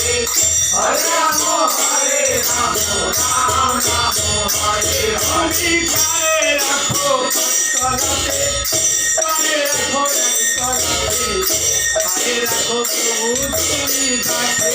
হরে রাম হরে রাম রাম রাম হরে হরি কারে রাখো করতে কারে রাখো করতে কারে রাখো তুমি কাছে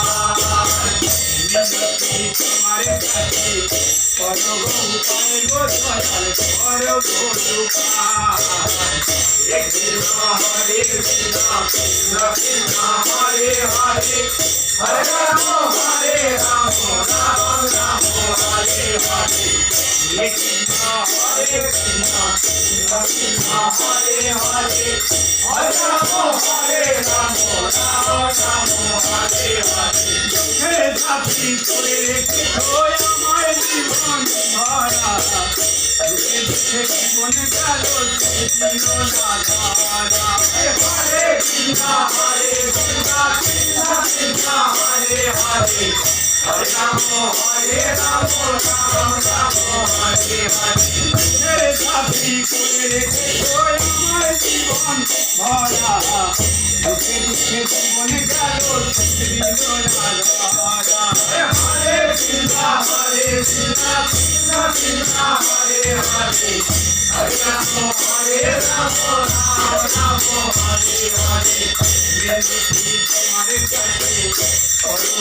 তোমার কাছে করো উপায় গো দয়াল করো উপায় হরে কৃষ্ণ কৃষ্ণ কৃষ্ণ হরে হরে হরে রাম হরে রাম রাম রাম হরে হরে কৃষ্ণ হরে কৃষ্ণ কৃষ্ণ কৃষ্ণ হরে হরে হরে রাম হরে রাম রাম রাম হরে হরে সাথী করে রেখেছো আমার জীবন ভরা দুঃখে দুঃখে জীবন গেল সে দিল না ধারা হে হরে কৃষ্ণ হরে কৃষ্ণ কৃষ্ণ কৃষ্ণ হরে হরে হরে রাম হরে রাম রাম রাম হরে হরে হে সাথী করে রেখেছো আমার জীবন ভরা দুঃখে দুঃখে জীবন গেল হরে কৃষ্ণ হরে কৃষ্ণ কৃষ্ণ হরে হরে হরে রাম হরে রাম রাম রাম হরে হরে বিনতি তোমার কাছে হরে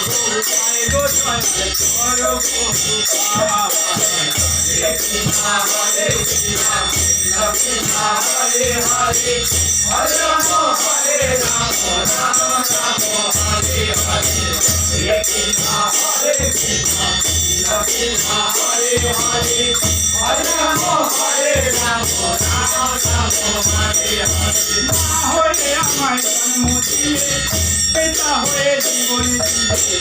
হয়ে আমায় দিলে পিতা হয়ে জীবন দিলে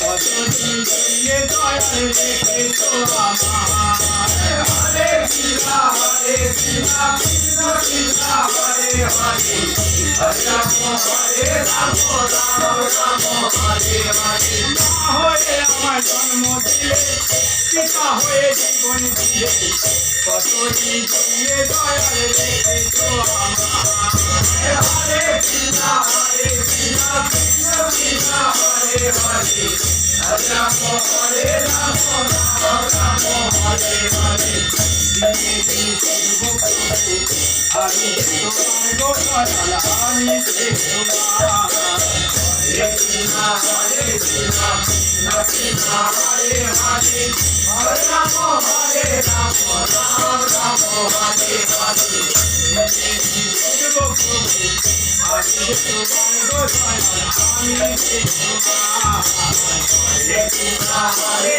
কতদিন দিয়ে দয়াল রেখেছো আমায় হরে কৃষ্ণ হরে কৃষ্ণ কৃষ্ণ কৃষ্ণ হরে হরে হরে রাম হরে রাম রাম রাম হরে হরে মা হয়ে আমায় জন্ম দিলে পিতা হয়ে জীবন দিলে কতদিন দিয়ে দয়াল রেখেছো আমায় হরে কৃষ্ণ হরে কৃষ্ণ কৃষ্ণ কৃষ্ণ হরে রাম হরে রাম রাম রাম হরে হরে আমি তোমার আমি তোমার হরে কৃষ্ণ হরে কৃষ্ণ কৃষ্ণ হরে হরে হরে রাম হরে রাম রাম রাম হরে হরে আমি তোমার গোপাল আমি তোমার হরে